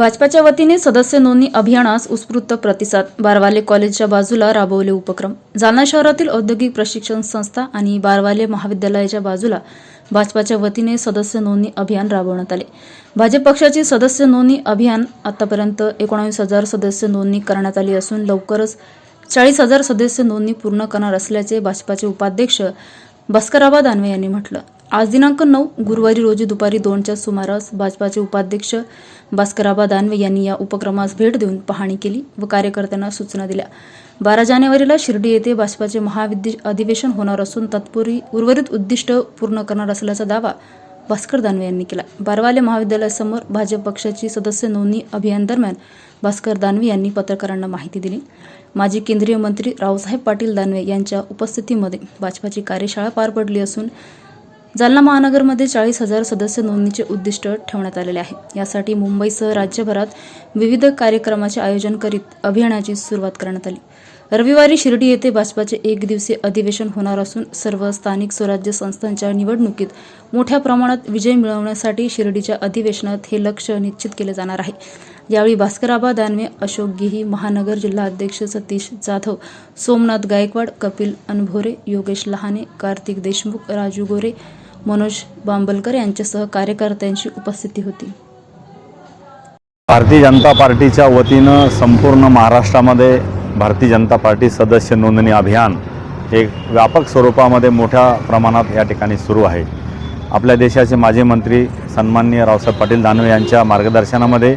भाजपाच्या वतीने सदस्य नोंदणी अभियानास उत्स्फूर्त प्रतिसाद. बारवाले कॉलेजच्या बाजूला राबवले उपक्रम. जालना शहरातील औद्योगिक प्रशिक्षण संस्था आणि बारवाले महाविद्यालयाच्या बाजूला भाजपाच्या वतीने सदस्य नोंदणी अभियान राबवण्यात आले. भाजप पक्षाची सदस्य नोंदणी अभियान आतापर्यंत एकोणावीस हजार सदस्य नोंदणी करण्यात आली असून लवकरच चाळीस हजार सदस्य नोंदणी पूर्ण करणार असल्याचे भाजपाचे उपाध्यक्ष भास्कराबा दानवे यांनी म्हटलं. आज दिनांक नऊ गुरुवारी रोजी दुपारी दोनच्या सुमारास भाजपाचे उपाध्यक्ष भास्कराबा दानवे यांनी या उपक्रमास भेट देऊन पाहणी केली व कार्यकर्त्यांना सूचना दिल्या. बारा जानेवारीला शिर्डी येथे भाजपाचे महाविद्य अधिवेशन होणार असून तत्पूर्वी उर्वरित उद्दिष्ट पूर्ण करणार असल्याचा दावा भास्कर दानवे यांनी केला. बारवाले महाविद्यालयासमोर भाजप पक्षाची सदस्य नोंदणी अभियान दरम्यान भास्कर दानवे यांनी पत्रकारांना माहिती दिली. माजी केंद्रीय मंत्री रावसाहेब पाटील दानवे यांच्या उपस्थितीमध्ये भाजपाची कार्यशाळा पार पडली असून जालना महानगरमध्ये चाळीस हजार सदस्य नोंदणीचे उद्दिष्ट ठेवण्यात आलेले आहे. यासाठी मुंबईसह राज्यभरात विविध कार्यक्रमाचे आयोजन करीत अभियानाची सुरुवात करण्यात आली. रविवारी शिर्डी येथे भाजपाचे एक दिवसीय अधिवेशन होणार असून सर्व स्थानिक स्वराज्य संस्थांच्या निवडणुकीत मोठ्या प्रमाणात विजय मिळवण्यासाठी शिर्डीच्या अधिवेशनात हे लक्ष निश्चित केले जाणार आहे. यावेळी भास्कराबा दानवे अशोक गिही महानगर जिल्हा अध्यक्ष सतीश जाधव सोमनाथ गायकवाड कपिल अनभोरे योगेश लहाने कार्तिक देशमुख राजू गोरे मनोज बांबलकर यांच्यासह कार्यकर्त्यांची उपस्थिती होती. भारतीय जनता पार्टीच्या वतीनं संपूर्ण महाराष्ट्रामध्ये भारतीय जनता पार्टी सदस्य नोंदणी अभियान एक व्यापक स्वरूपामध्ये मोठ्या प्रमाणात या ठिकाणी सुरू आहे. आपल्या देशाचे माजी मंत्री सन्माननीय रावसाहेब पाटील दानवे यांच्या मार्गदर्शनामध्ये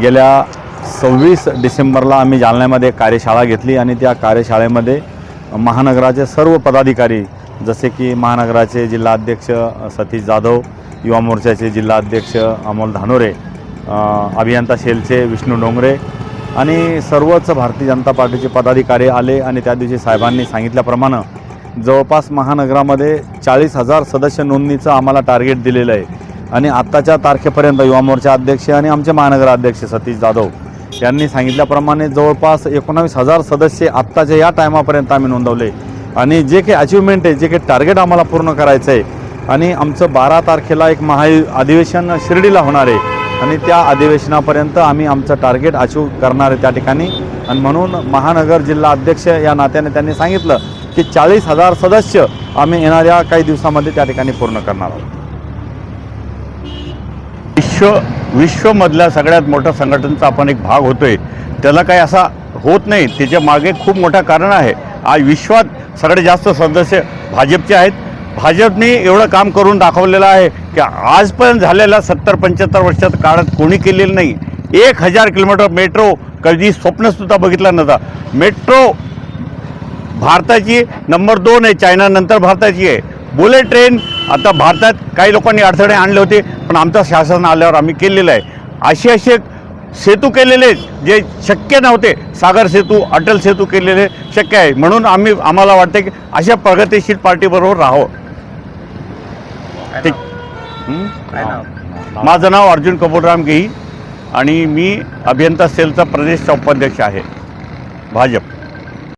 गेल्या सव्वीस डिसेंबरला आम्ही जालन्यामध्ये कार्यशाळा घेतली आणि त्या कार्यशाळेमध्ये महानगराचे सर्व पदाधिकारी जसे की महानगराचे जिल्हाध्यक्ष सतीश जाधव युवा मोर्चाचे जिल्हाध्यक्ष अमोल धानोरे अभियंता शेलचे विष्णू डोंगरे आणि सर्वच भारतीय जनता पार्टीचे पदाधिकारी आले आणि त्या दिवशी साहेबांनी सांगितल्याप्रमाणे जवळपास महानगरामध्ये चाळीस हजार सदस्य नोंदणीचं आम्हाला टार्गेट दिलेलं आहे. आणि आत्ताच्या तारखेपर्यंत युवा मोर्चा अध्यक्ष आणि आमचे महानगराध्यक्ष सतीश जाधव यांनी सांगितल्याप्रमाणे जवळपास एकोणावीस हजार सदस्य आत्ताच्या या टायमापर्यंत आम्ही नोंदवले. आणि जे काही अचिव्हमेंट आहे जे काही टार्गेट आम्हाला पूर्ण करायचं आहे आणि आमचं बारा तारखेला एक महा अधिवेशन शिर्डीला होणार आहे. आणि त्या अधिवेशनापर्यंत आम्ही आमचं टार्गेट अचीव करणार आहे त्या ठिकाणी. आणि म्हणून महानगर जिल्हा अध्यक्ष या नात्याने त्यांनी सांगितलं की चाळीस हजार सदस्य आम्ही येणाऱ्या काही दिवसामध्ये त्या ठिकाणी पूर्ण करणार आहोत. विश्व विश्वमधल्या सगळ्यात मोठ्या संघटनेचा आपण एक भाग होतोय. त्याला काही असा होत नाही. त्याच्यामागे खूप मोठं कारण आहे. आज विश्वात सगळ्यात जास्त सदस्य भाजपचे आहेत. भाजपने एवढं काम करून दाखवलेलं आहे की आजपर्यंत झालेल्या सत्तर पंच्याहत्तर वर्षात काळात कोणी केलेलं नाही. एक हजार किलोमीटर मेट्रो कधी स्वप्नसुद्धा बघितलं नव्हता. मेट्रो भारताची नंबर दोन आहे चायनानंतर भारताची आहे. बुलेट ट्रेन आता भारतात काही लोकांनी अडथळे आणले होते पण आमचं शासन आल्यावर आम्ही केलेलं आहे. असे असे सेतू केलेले जे शक्य नव्हते सागर सेतू अटल सेतू केलेले शक्य आहे. म्हणून आम्ही आम्हाला वाटतं की अशा प्रगतीशील पार्टीबरोबर राहावं. ठीक. माझं नाव अर्जुन कपूरराम गेही आणि मी अभियंता सेलचा प्रदेश उपाध्यक्ष आहे. भाजप.